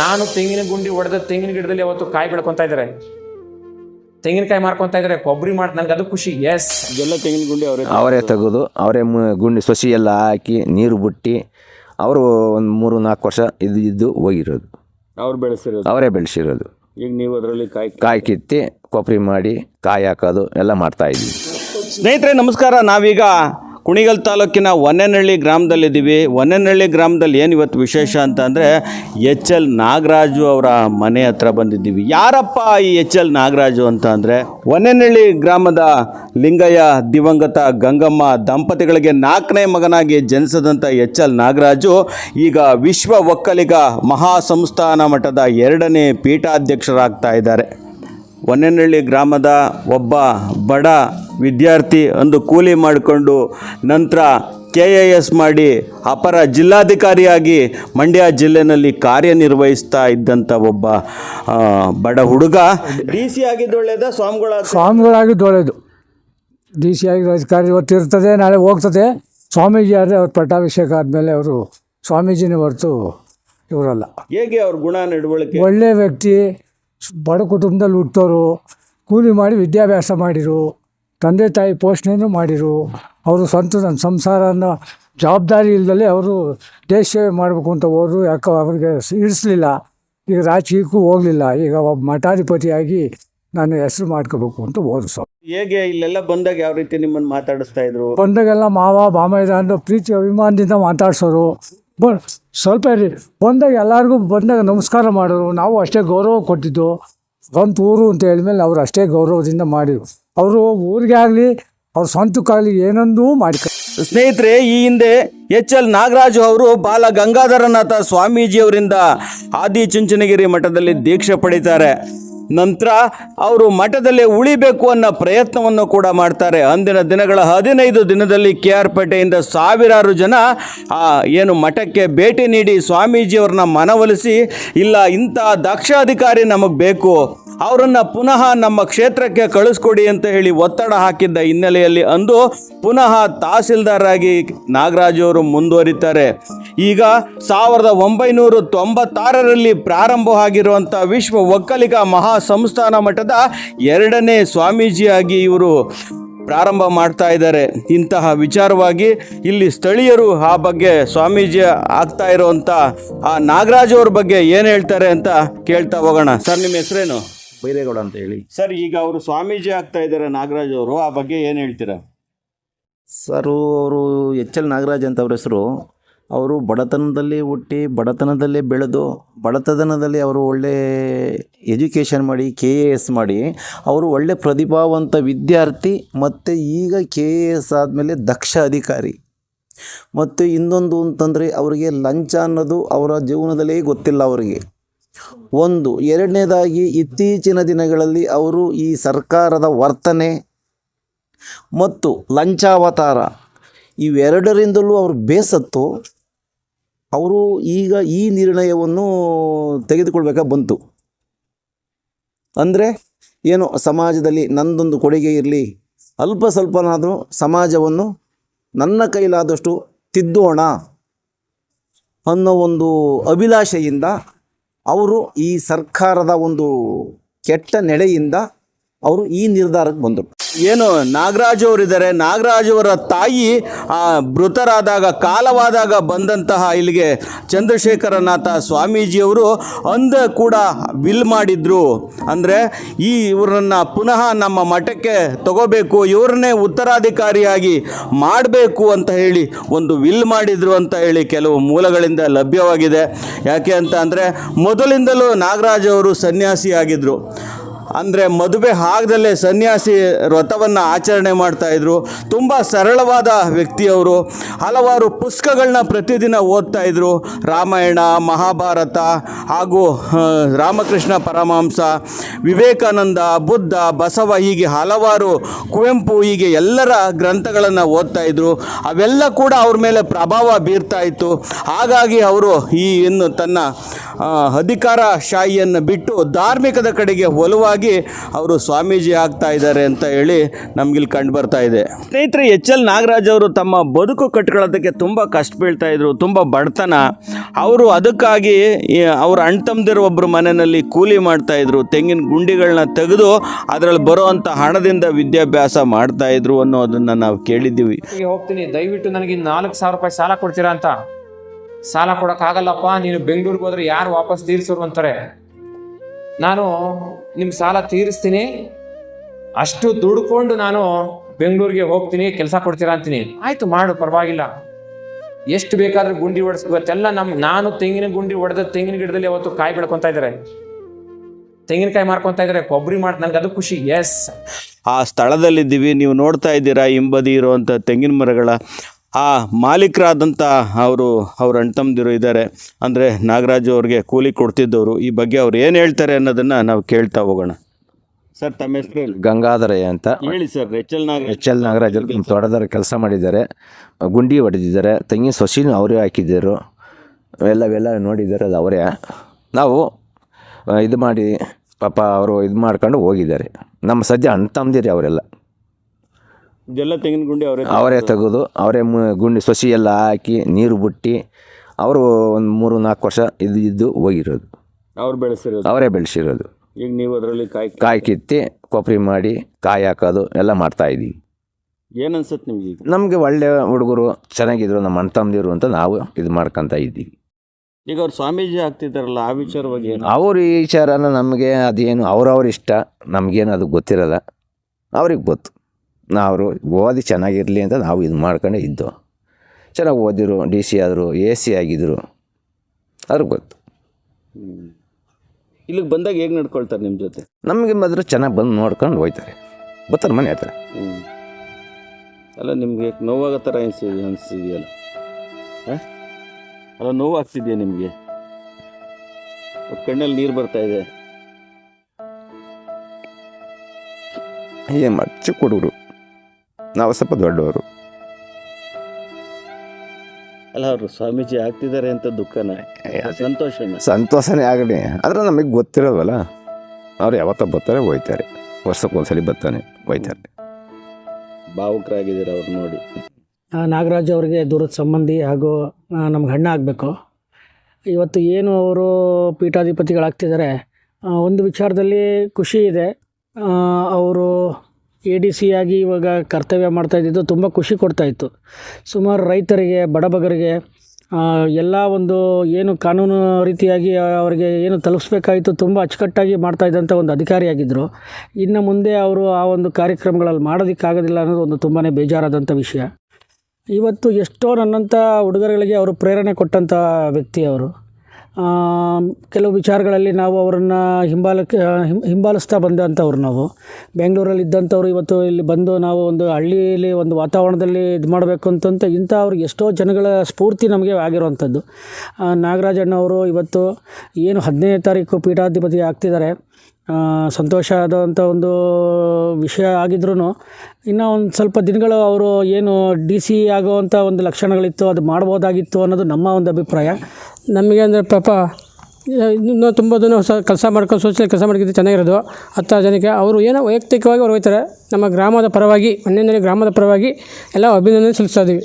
ನಾನು ತೆಂಗಿನ ಗುಂಡಿ ಹೊಡೆದ ತೆಂಗಿನ ಗಿಡದಲ್ಲಿ ಅವತ್ತು ಕಾಯಿ ಬೆಳ್ಕೊಂತ ಇದ್ದಾರೆ. ತೆಂಗಿನಕಾಯಿ ಮಾರ್ಕೊಂತ ಇದ್ದಾರೆ ಕೊಬ್ಬರಿ ಮಾಡಿ ನನ್ಗೆ ಅದು ಖುಷಿ. ಎಸ್ ಎಲ್ಲ ತೆಂಗಿನ ಗುಂಡಿ ಅವರೇ ಅವರೇ ತೆಗೆದು ಅವರೇ ಗುಂಡಿ ಸೊಸಿ ಎಲ್ಲ ಹಾಕಿ ನೀರು ಬಿಟ್ಟು ಅವರು ಒಂದು ಮೂರು ನಾಲ್ಕು ವರ್ಷ ಇದ್ದು ಇದ್ದು ಹೋಗಿರೋದು. ಅವ್ರು ಬೆಳೆಸಿರೋದು. ಅವರೇ ಬೆಳೆಸಿರೋದು. ಈಗ ನೀವು ಅದರಲ್ಲಿ ಕಾಯಿ ಕಾಯಿ ಕಿತ್ತಿ ಕೊಬ್ಬರಿ ಮಾಡಿ ಕಾಯಿ ಹಾಕೋದು ಎಲ್ಲ ಮಾಡ್ತಾ ಇದ್ದೀವಿ. ಸ್ನೇಹಿತರೆ ನಮಸ್ಕಾರ. ನಾವೀಗ ಕುಣಿಗಲ್ ತಾಲೂಕಿನ ಒನ್ನೆನಹಳ್ಳಿ ಗ್ರಾಮದಲ್ಲಿದ್ದೀವಿ. ಒನ್ನೆನಹಳ್ಳಿ ಗ್ರಾಮದಲ್ಲಿ ಏನು ಇವತ್ತು ವಿಶೇಷ ಅಂತ ಅಂದರೆ ಎಚ್ ಎಲ್ ನಾಗರಾಜು ಅವರ ಮನೆ ಹತ್ರ ಬಂದಿದ್ದೀವಿ. ಯಾರಪ್ಪ ಈ ಎಚ್ ಎಲ್ ನಾಗರಾಜು ಅಂತ ಅಂದರೆ? ಒನ್ನೆನಹಳ್ಳಿ ಗ್ರಾಮದ ಲಿಂಗಯ್ಯ, ದಿವಂಗತ, ಗಂಗಮ್ಮ ದಂಪತಿಗಳಿಗೆ ನಾಲ್ಕನೇ ಮಗನಾಗಿ ಜನಿಸಿದಂಥ ಎಚ್ ಎಲ್ ನಾಗರಾಜು ಈಗ ವಿಶ್ವ ಒಕ್ಕಲಿಗ ಮಹಾಸಂಸ್ಥಾನ ಮಠದ ಎರಡನೇ ಪೀಠಾಧ್ಯಕ್ಷರಾಗ್ತಾ ಇದ್ದಾರೆ. ಹೊನ್ನೆನಹಳ್ಳಿ ಗ್ರಾಮದ ಒಬ್ಬ ಬಡ ವಿದ್ಯಾರ್ಥಿ ಅಂದು ಕೂಲಿ ಮಾಡಿಕೊಂಡು ನಂತರ ಕೆ ಎ ಎಸ್ ಮಾಡಿ ಅಪರ ಜಿಲ್ಲಾಧಿಕಾರಿಯಾಗಿ ಮಂಡ್ಯ ಜಿಲ್ಲೆನಲ್ಲಿ ಕಾರ್ಯನಿರ್ವಹಿಸ್ತಾ ಇದ್ದಂಥ ಒಬ್ಬ ಬಡ ಹುಡುಗ. ಡಿ ಸಿ ಆಗಿದ್ದು ಒಳ್ಳೆಯದ ಸ್ವಾಮಿಗಳ ಸ್ವಾಮಿಗಳಾಗಿದ್ದು ಒಳ್ಳೆಯದು ಡಿ ಸಿ ಆಗಿ ಅಧಿಕಾರಿ ಇವತ್ತು ಇರ್ತದೆ ನಾಳೆ ಹೋಗ್ತದೆ. ಸ್ವಾಮೀಜಿ ಆದರೆ ಅವ್ರ ಪಟ್ಟಾಭಿಷೇಕ ಆದಮೇಲೆ ಅವರು ಸ್ವಾಮೀಜಿನೇ ಹೊರತು ಇವರಲ್ಲ. ಹೇಗೆ ಅವ್ರ ಗುಣ ನಡವಳಿಕೆ? ಒಳ್ಳೆಯ ವ್ಯಕ್ತಿ ಬಡ ಕುಟುಂಬದಲ್ಲಿ ಹುಟ್ಟೋರು ಕೂಲಿ ಮಾಡಿ ವಿದ್ಯಾಭ್ಯಾಸ ಮಾಡಿರು ತಂದೆ ತಾಯಿ ಪೋಷಣೆಯೂ ಮಾಡಿರು. ಅವರು ಸ್ವಂತ ನನ್ನ ಸಂಸಾರನ ಜವಾಬ್ದಾರಿ ಇಲ್ದಲೆ ಅವರು ದೇಶ ಸೇವೆ ಮಾಡಬೇಕು ಅಂತ ಹೋದರು. ಯಾಕೆ ಅವ್ರಿಗೆ ಇಡಿಸ್ಲಿಲ್ಲ ಈಗ ರಾಜಕೀಯಕ್ಕೂ ಹೋಗಲಿಲ್ಲ. ಈಗ ಒಬ್ಬ ಮಠಾಧಿಪತಿಯಾಗಿ ನಾನು ಹೆಸರು ಮಾಡ್ಕೋಬೇಕು ಅಂತ ಹೋದ್ರು ಸ್ವಾಮಿ. ಹೇಗೆ ಇಲ್ಲೆಲ್ಲ ಬಂದಾಗ ಯಾವ ರೀತಿ ನಿಮ್ಮನ್ನು ಮಾತಾಡಿಸ್ತಾ ಇದ್ರು? ಬಂದಾಗೆಲ್ಲ ಮಾವ ಬಾಮಯ್ಯ ಅನ್ನೋ ಪ್ರೀತಿ ಅಭಿಮಾನದಿಂದ ಮಾತಾಡ್ಸೋರು. ಬ ಸ್ವಲ್ಪ ಇರಿ. ಬಂದಾಗ ಎಲ್ಲರಿಗೂ ಬಂದಾಗ ನಮಸ್ಕಾರ ಮಾಡೋರು. ನಾವು ಅಷ್ಟೇ ಗೌರವ ಕೊಟ್ಟಿದ್ದು. ಸ್ವಂತ ಊರು ಅಂತ ಹೇಳಿದ್ಮೇಲೆ ಅವ್ರು ಅಷ್ಟೇ ಗೌರವದಿಂದ ಮಾಡಿದರು ಅವರು ಊರಿಗೆ ಆಗಲಿ, ಅವ್ರ ಸ್ವಂತಕ್ಕಾಗಲಿ ಏನೊಂದೂ ಮಾಡ್ಕ ಸ್ನೇಹಿತರೆ, ಈ ಹಿಂದೆ ಎಚ್ ಎಲ್ ನಾಗರಾಜು ಅವರು ಬಾಲ ಗಂಗಾಧರನಾಥ ಸ್ವಾಮೀಜಿಯವರಿಂದ ಆದಿಚುಂಚನಗಿರಿ ಮಠದಲ್ಲಿ ದೀಕ್ಷೆ ಪಡಿತಾರೆ. ನಂತರ ಅವರು ಮಠದಲ್ಲೇ ಉಳಿಬೇಕು ಅನ್ನೋ ಪ್ರಯತ್ನವನ್ನು ಕೂಡ ಮಾಡ್ತಾರೆ. ಅಂದಿನ ದಿನಗಳ ಹದಿನೈದು ದಿನದಲ್ಲಿ ಕೆ ಆರ್ ಪೇಟೆಯಿಂದ ಸಾವಿರಾರು ಜನ ಏನು ಮಠಕ್ಕೆ ಭೇಟಿ ನೀಡಿ ಸ್ವಾಮೀಜಿಯವ್ರನ್ನ ಮನವೊಲಿಸಿ, ಇಲ್ಲ, ಇಂಥ ದಕ್ಷಾಧಿಕಾರಿ ನಮಗೆ ಬೇಕು. ಅವರನ್ನು ಪುನಃ ನಮ್ಮ ಕ್ಷೇತ್ರಕ್ಕೆ ಕಳಿಸ್ಕೊಡಿ ಅಂತ ಹೇಳಿ ಒತ್ತಡ ಹಾಕಿದ್ದ ಹಿನ್ನೆಲೆಯಲ್ಲಿ ಅಂದು ಪುನಃ ತಹಸೀಲ್ದಾರ್ ಆಗಿ ನಾಗರಾಜ್ ಅವರು ಮುಂದುವರಿತಾರೆ. ಈಗ ಸಾವಿರದ ಒಂಬೈನೂರ ತೊಂಬತ್ತಾರರಲ್ಲಿ ಪ್ರಾರಂಭವಾಗಿರುವಂಥ ವಿಶ್ವ ಒಕ್ಕಲಿಗ ಮಹಾ ಸಂಸ್ಥಾನ ಮಠದ ಎರಡನೇ ಸ್ವಾಮೀಜಿಯಾಗಿ ಇವರು ಪ್ರಾರಂಭ ಮಾಡ್ತಾ ಇದ್ದಾರೆ. ಇಂತಹ ವಿಚಾರವಾಗಿ ಇಲ್ಲಿ ಸ್ಥಳೀಯರು ಆ ಬಗ್ಗೆ ಸ್ವಾಮೀಜಿ ಆಗ್ತಾ ಇರುವಂಥ ಆ ನಾಗರಾಜ್ ಅವ್ರ ಬಗ್ಗೆ ಏನು ಹೇಳ್ತಾರೆ ಅಂತ ಕೇಳ್ತಾ ಹೋಗೋಣ. ಸರ್ ನಿಮ್ಮ ಹೆಸರೇನು? ಬೈರೇಗೌಡ ಅಂತ ಹೇಳಿ. ಸರ್ ಈಗ ಅವರು ಸ್ವಾಮೀಜಿ ಆಗ್ತಾ ಇದ್ದಾರೆ ನಾಗರಾಜ್ ಅವರು ಆ ಬಗ್ಗೆ ಏನು ಹೇಳ್ತೀರಾ? ಸರ್ ಅವರು ಎಚ್ ಎಲ್ ನಾಗರಾಜ್ ಅಂತ ಅವ್ರ ಹೆಸರು. ಅವರು ಬಡತನದಲ್ಲಿ ಹುಟ್ಟಿ, ಬಡತನದಲ್ಲೇ ಬೆಳೆದು, ಬಡತನದಲ್ಲಿ ಅವರು ಒಳ್ಳೆ ಎಜುಕೇಷನ್ ಮಾಡಿ ಕೆ ಎ ಎಸ್ ಮಾಡಿ, ಅವರು ಒಳ್ಳೆ ಪ್ರತಿಭಾವಂತ ವಿದ್ಯಾರ್ಥಿ ಮತ್ತು ಈಗ ಕೆ ಎ ಎಸ್ ಆದಮೇಲೆ ದಕ್ಷ ಅಧಿಕಾರಿ. ಮತ್ತು ಇನ್ನೊಂದು ಅಂತಂದರೆ ಅವರಿಗೆ ಲಂಚ ಅನ್ನೋದು ಅವರ ಜೀವನದಲ್ಲೇ ಗೊತ್ತಿಲ್ಲ ಅವರಿಗೆ. ಒಂದು, ಎರಡನೇದಾಗಿ ಇತ್ತೀಚಿನ ದಿನಗಳಲ್ಲಿ ಅವರು ಈ ಸರ್ಕಾರದ ವರ್ತನೆ ಮತ್ತು ಲಂಚಾವತಾರ ಇವೆರಡರಿಂದಲೂ ಅವರು ಬೇಸತ್ತು. ಅವರು ಈಗ ಈ ನಿರ್ಣಯವನ್ನು ತೆಗೆದುಕೊಳ್ಬೇಕಾ ಬಂತು. ಅಂದರೆ ಏನು, ಸಮಾಜದಲ್ಲಿ ನಂದೊಂದು ಕೊಡುಗೆ ಇರಲಿ, ಅಲ್ಪ ಸ್ವಲ್ಪನಾದರೂ ಸಮಾಜವನ್ನು ನನ್ನ ಕೈಲಾದಷ್ಟು ತಿದ್ದೋಣ ಅನ್ನೋ ಒಂದು ಅಭಿಲಾಷೆಯಿಂದ ಅವರು ಈ ಸರ್ಕಾರದ ಒಂದು ಕೆಟ್ಟ ನಡೆಯಿಂದ ಅವರು ಈ ನಿರ್ಧಾರಕ್ಕೆ ಬಂದರು. ಏನು, ನಾಗರಾಜ್ ಅವರಿದ್ದಾರೆ. ನಾಗರಾಜ್ ಅವರ ತಾಯಿ ಮೃತರಾದಾಗ, ಕಾಲವಾದಾಗ ಬಂದಂತಹ ಇಲ್ಲಿಗೆ ಚಂದ್ರಶೇಖರನಾಥ ಸ್ವಾಮೀಜಿಯವರು ಅಂದ ಕೂಡ ವಿಲ್ ಮಾಡಿದ್ರು. ಅಂದರೆ ಈ ಇವರನ್ನು ಪುನಃ ನಮ್ಮ ಮಠಕ್ಕೆ ತಗೋಬೇಕು, ಇವ್ರನ್ನೇ ಉತ್ತರಾಧಿಕಾರಿಯಾಗಿ ಮಾಡಬೇಕು ಅಂತ ಹೇಳಿ ಒಂದು ವಿಲ್ ಮಾಡಿದ್ರು ಅಂತ ಹೇಳಿ ಕೆಲವು ಮೂಲಗಳಿಂದ ಲಭ್ಯವಾಗಿದೆ. ಯಾಕೆ ಅಂತ ಅಂದರೆ ಮೊದಲಿಂದಲೂ ನಾಗರಾಜ್ ಅವರು ಸನ್ಯಾಸಿಯಾಗಿದ್ದರು ಅಂದರೆ ಮದುವೆ ಆಗದಲ್ಲೇ ಸನ್ಯಾಸಿ ವ್ರತವನ್ನು ಆಚರಣೆ ಮಾಡ್ತಾಯಿದ್ರು ತುಂಬ ಸರಳವಾದ ವ್ಯಕ್ತಿಯವರು. ಹಲವಾರು ಪುಸ್ತಕಗಳನ್ನ ಪ್ರತಿದಿನ ಓದ್ತಾ ಇದ್ರು. ರಾಮಾಯಣ, ಮಹಾಭಾರತ ಹಾಗೂ ರಾಮಕೃಷ್ಣ ಪರಮಹಂಸ, ವಿವೇಕಾನಂದ, ಬುದ್ಧ, ಬಸವ ಹೀಗೆ ಹಲವಾರು ಕುವೆಂಪು ಹೀಗೆ ಎಲ್ಲರ ಗ್ರಂಥಗಳನ್ನು ಓದ್ತಾ ಇದ್ರು. ಅವೆಲ್ಲ ಕೂಡ ಅವ್ರ ಮೇಲೆ ಪ್ರಭಾವ ಬೀರ್ತಾ ಇತ್ತು. ಹಾಗಾಗಿ ಅವರು ಈ ಇನ್ನು ತನ್ನ ಅಧಿಕಾರ ಶಾಹಿಯನ್ನು ಬಿಟ್ಟು ಧಾರ್ಮಿಕದ ಕಡೆಗೆ ಒಲವಾಗಿ ಆಗಿ ಅವರು ಸ್ವಾಮೀಜಿ ಆಗ್ತಾ ಇದ್ದಾರೆ ಅಂತ ಹೇಳಿ ನಮ್ಗಿಲ್ಲಿ ಕಂಡು ಬರ್ತಾ ಇದೆ. ಸ್ನೇಹಿತರೆ, ಎಚ್ ಎಲ್ ನಾಗರಾಜ್ ಅವರು ತಮ್ಮ ಬದುಕು ಕಟ್ಕೊಳ್ಳೋದಕ್ಕೆ ತುಂಬ ಕಷ್ಟ ಬೀಳ್ತಾ ಇದ್ರು, ತುಂಬ ಬಡತನ. ಅವರು ಅದಕ್ಕಾಗಿ ಅವ್ರ ಅಣ್ಣ ತಮ್ಮದಿರು ಒಬ್ಬರು ಮನೆಯಲ್ಲಿ ಕೂಲಿ ಮಾಡ್ತಾ ಇದ್ರು, ತೆಂಗಿನ ಗುಂಡಿಗಳನ್ನ ತೆಗೆದು ಅದರಲ್ಲಿ ಬರುವಂಥ ಹಣದಿಂದ ವಿದ್ಯಾಭ್ಯಾಸ ಮಾಡ್ತಾ ಇದ್ರು ಅನ್ನೋದನ್ನು ನಾವು ಕೇಳಿದ್ದೀವಿ. ಹೋಗ್ತೀನಿ. ದಯವಿಟ್ಟು ನನಗೆ ನಾಲ್ಕು ಸಾವಿರ ರೂಪಾಯಿ ಸಾಲ ಕೊಡ್ತೀರಾ ಅಂತ? ಸಾಲ ಕೊಡೋಕ್ಕಾಗಲ್ಲಪ್ಪ. ನೀನು ಬೆಂಗಳೂರಿಗೆ ಹೋದ್ರೆ ಯಾರು ವಾಪಸ್ ತೀರಿಸೋರು ಅಂತಾರೆ? ನಾನು ನಿಮ್ಮ ಸಾಲ ತೀರಿಸ್ತೀನಿ. ಅಷ್ಟು ದುಡ್ಕೊಂಡು ನಾನು ಬೆಂಗಳೂರಿಗೆ ಹೋಗ್ತೀನಿ, ಕೆಲಸ ಕೊಡ್ತೀರಾ ಅಂತೀನಿ. ಆಯಿತು ಮಾಡು, ಪರವಾಗಿಲ್ಲ. ಎಷ್ಟು ಬೇಕಾದ್ರೆ ಗುಂಡಿ ಹೊಡೆಸ್, ಇವತ್ತೆಲ್ಲ ನಮ್ಮ ನಾನು ತೆಂಗಿನ ಗುಂಡಿ ಹೊಡೆದ ತೆಂಗಿನ ಗಿಡದಲ್ಲಿ ಅವತ್ತು ಕಾಯಿ ಬೆಳ್ಕೊತಾ ಇದ್ದಾರೆ. ತೆಂಗಿನಕಾಯಿ ಮಾರ್ಕೊತಾ ಇದ್ದಾರೆ, ಕೊಬ್ಬರಿ ಮಾಡಿ, ನನಗೆ ಅದು ಖುಷಿ ಎಸ್ ಆ ಸ್ಥಳದಲ್ಲಿದ್ದೀವಿ, ನೀವು ನೋಡ್ತಾ ಇದ್ದೀರಾ, ಹಿಂಬದಿ ಇರುವಂಥ ತೆಂಗಿನ ಮರಗಳ ಆ ಮಾಲೀಕರಾದಂಥ ಅವರು ಅವ್ರ ಅಣ್ತಮ್ಮದಿರು ಇದ್ದಾರೆ. ಅಂದರೆ ನಾಗರಾಜು ಅವ್ರಿಗೆ ಕೂಲಿ ಕೊಡ್ತಿದ್ದವರು. ಈ ಬಗ್ಗೆ ಅವ್ರು ಏನು ಹೇಳ್ತಾರೆ ಅನ್ನೋದನ್ನು ನಾವು ಕೇಳ್ತಾ ಹೋಗೋಣ. ಸರ್ ತಮ್ಮ ಹೆಸರು ಗಂಗಾಧರಯ್ಯ ಅಂತ. ಹೇಳಿ sir H L Nagaraj. H L Nagaraj ತೋಟದಾರ ಕೆಲಸ ಮಾಡಿದ್ದಾರೆ. ಗುಂಡಿ ಹೊಡೆದಿದ್ದಾರೆ ತೆಂಗಿನ ಸೊಸಿನೂ ಅವರೇ ಹಾಕಿದ್ದರು. ಎಲ್ಲವೆಲ್ಲ ನೋಡಿದ್ದಾರೆ ಅದು ಅವರೇ. ನಾವು ಇದು ಮಾಡಿ ಪಾಪ ಅವರು ಇದು ಮಾಡ್ಕೊಂಡು ಹೋಗಿದ್ದಾರೆ. ನಮ್ಮ ಸದ್ಯ ಅಣ್ಣ ತಮ್ಮದಿರಿ ಅವರೆಲ್ಲ. ಇದೆಲ್ಲ ತೆಂಗಿನ ಗುಂಡಿ ಅವರೇ ಅವರೇ ತೆಗೆದು ಅವರೇ ಗುಂಡಿ ಸೊಸಿ ಎಲ್ಲ ಹಾಕಿ ನೀರು ಬಿಟ್ಟು ಅವರು ಒಂದು ಮೂರು ನಾಲ್ಕು ವರ್ಷ ಇದು ಇದ್ದು ಹೋಗಿರೋದು. ಅವ್ರು ಬೆಳೆಸಿರೋದು. ಅವರೇ ಬೆಳೆಸಿರೋದು. ಈಗ ನೀವು ಅದರಲ್ಲಿ ಕಾಯಿ ಕಾಯಿ ಕಿತ್ತಿ ಕೊಬ್ಬರಿ ಮಾಡಿ ಕಾಯಿ ಹಾಕೋದು ಎಲ್ಲ ಮಾಡ್ತಾಯಿದ್ದೀವಿ ಏನು ಅನ್ಸುತ್ತೆ ನಿಮ್ಗೆ ಈಗ? ನಮಗೆ ಒಳ್ಳೆ ಹುಡುಗರು ಚೆನ್ನಾಗಿದ್ರು ನಮ್ಮ ಅಣ್ಣ ತಮ್ಮದಿರು ಅಂತ ನಾವು ಇದು ಮಾಡ್ಕೊತ ಇದ್ದೀವಿ. ಈಗ ಅವ್ರು ಸ್ವಾಮೀಜಿ ಆಗ್ತಿದ್ದಾರಲ್ಲ ಆ ವಿಚಾರವಾಗಿ ಏನು? ಅವ್ರ ಈ ವಿಚಾರನ ನಮಗೆ ಅದೇನು ಅವ್ರವ್ರ ಇಷ್ಟ ನಮಗೇನು ಅದು ಗೊತ್ತಿರಲ್ಲ. ಅವ್ರಿಗೆ ಗೊತ್ತು. ನಾವು ಓದಿ ಚೆನ್ನಾಗಿರಲಿ ಅಂತ ನಾವು ಇದು ಮಾಡ್ಕೊಂಡೇ ಇದ್ದು. ಚೆನ್ನಾಗಿ ಓದಿರು ಡಿ ಸಿ ಆದರು ಎ ಸಿ ಆಗಿದ್ರು. ಅವ್ರಿಗೆ ಗೊತ್ತು. ಇಲ್ಲಿಗೆ ಬಂದಾಗ ಹೇಗೆ ನಡ್ಕೊಳ್ತಾರೆ ನಿಮ್ಮ ಜೊತೆ? ನಮಗೆ ಮಾತ್ರ ಚೆನ್ನಾಗಿ ಬಂದು ನೋಡ್ಕೊಂಡು ಹೋಯ್ತಾರೆ. ಬರ್ತಾರೆ ಮನೆ ಹತ್ರ. ಅಲ್ಲ ನಿಮಗೆ ನೋವಾಗ ಥರ ಅನಿಸಿದೆ ಅನಿಸಿದೆಯಲ್ಲ? ಹಾಂ? ಅಲ್ಲ ನೋವಾಗ್ತಿದೆಯಾ ನಿಮಗೆ? ಕಣ್ಣಲ್ಲಿ ನೀರು ಬರ್ತಾ ಇದೆ. ಏನು ಮಾಡಿ ಚಿಕ್ಕ ಹುಡುಗರು ನಾವು ಸ್ವಲ್ಪ ದೊಡ್ಡವರು. ಅಲ್ಲ ಅವರು ಸ್ವಾಮೀಜಿ ಆಗ್ತಿದ್ದಾರೆ ಅಂತ ದುಃಖನ. ಸಂತೋಷನ ಸಂತೋಷನೇ ಆಗಲಿ. ಆದರೆ ನಮಗೆ ಗೊತ್ತಿರೋದಲ್ಲ ಅವ್ರು ಯಾವತ್ತ ಬರ್ತಾರೆ ಹೋಯ್ತಾರೆ. ವರ್ಷಕ್ಕೊಂದ್ಸಲಿ ಬರ್ತಾನೆ ಹೋಯ್ತಾರೆ. ಭಾವುಕರಾಗಿದ್ದೀರ ಅವ್ರು ನೋಡಿ. ಆ, ನಾಗರಾಜ್ ಅವರಿಗೆ ದೂರದ ಸಂಬಂಧಿ ಹಾಗೂ ನಮ್ಗೆ ಹಣ್ಣ ಆಗಬೇಕು. ಇವತ್ತು ಏನು ಅವರು ಪೀಠಾಧಿಪತಿಗಳಾಗ್ತಿದ್ದಾರೆ ಒಂದು ವಿಚಾರದಲ್ಲಿ ಖುಷಿ ಇದೆ. ಅವರು ಎ ಡಿ ಸಿ ಆಗಿ ಇವಾಗ ಕರ್ತವ್ಯ ಮಾಡ್ತಾ ಇದ್ದಿದ್ದು ತುಂಬ ಖುಷಿ ಕೊಡ್ತಾ ಇತ್ತು. ಸುಮಾರು ರೈತರಿಗೆ, ಬಡಬಗರಿಗೆ ಎಲ್ಲ ಒಂದು ಏನು ಕಾನೂನು ರೀತಿಯಾಗಿ ಅವರಿಗೆ ಏನು ತಲುಪಿಸ್ಬೇಕಾಯಿತು ತುಂಬ ಅಚ್ಚುಕಟ್ಟಾಗಿ ಮಾಡ್ತಾ ಇದ್ದಂಥ ಒಂದು ಅಧಿಕಾರಿಯಾಗಿದ್ದರು ಇನ್ನು ಮುಂದೆ ಅವರು ಆ ಒಂದು ಕಾರ್ಯಕ್ರಮಗಳಲ್ಲಿ ಮಾಡೋದಕ್ಕಾಗೋದಿಲ್ಲ ಅನ್ನೋದು ಒಂದು ತುಂಬಾ ಬೇಜಾರಾದಂಥ ವಿಷಯ. ಇವತ್ತು ಎಷ್ಟೋ ನನ್ನಂಥ ಹುಡುಗರುಗಳಿಗೆ ಅವರು ಪ್ರೇರಣೆ ಕೊಟ್ಟಂಥ ವ್ಯಕ್ತಿ ಅವರು. ಕೆಲವು ವಿಚಾರಗಳಲ್ಲಿ ನಾವು ಅವರನ್ನು ಹಿಂಬಾಲಕ್ಕೆ ಹಿಂಬಾಲಿಸ್ತಾ ಬಂದಂಥವ್ರು ನಾವು. ಬೆಂಗಳೂರಲ್ಲಿ ಇದ್ದಂಥವ್ರು ಇವತ್ತು ಇಲ್ಲಿ ಬಂದು ನಾವು ಒಂದು ಹಳ್ಳಿಯಲ್ಲಿ ಒಂದು ವಾತಾವರಣದಲ್ಲಿ ಇದು ಮಾಡಬೇಕು ಅಂತಂತ ಇಂಥ ಅವ್ರಿಗೆ ಎಷ್ಟೋ ಜನಗಳ ಸ್ಫೂರ್ತಿ ನಮಗೆ ಆಗಿರುವಂಥದ್ದು. ನಾಗರಾಜಣ್ಣವರು ಇವತ್ತು ಏನು ಹದಿನೈದನೇ ತಾರೀಕು ಪೀಠಾಧಿಪತಿ ಆಗ್ತಿದ್ದಾರೆ. ಸಂತೋಷ ಆದಂಥ ಒಂದು ವಿಷಯ ಆಗಿದ್ರೂ ಇನ್ನೂ ಒಂದು ಸ್ವಲ್ಪ ದಿನಗಳು ಅವರು ಏನು ಡಿ ಸಿ ಆಗುವಂಥ ಒಂದು ಲಕ್ಷಣಗಳಿತ್ತು, ಅದು ಮಾಡ್ಬೋದಾಗಿತ್ತು ಅನ್ನೋದು ನಮ್ಮ ಒಂದು ಅಭಿಪ್ರಾಯ. ನಮಗೆ ಅಂದರೆ ಪಾಪ, ಇನ್ನೂ ತುಂಬ ದಿನ ಹೊಸ ಕೆಲಸ ಮಾಡ್ಕೊಂಡು ಸೋಚಲಿ ಕೆಲಸ ಮಾಡ್ಕೊಂಡು ಚೆನ್ನಾಗಿರೋದು. ಹತ್ತಾರು ಜನಕ್ಕೆ ಅವರು ಏನೋ ವೈಯಕ್ತಿಕವಾಗಿ ಅವ್ರು ಹೋಗ್ತಾರೆ. ನಮ್ಮ ಗ್ರಾಮದ ಪರವಾಗಿ ಮಣ್ಣಿನಲ್ಲಿ ಗ್ರಾಮದ ಪರವಾಗಿ ಎಲ್ಲ ಅಭಿನಂದನೆ ಸಲ್ಲಿಸ್ತಾ ಇದ್ದೀವಿ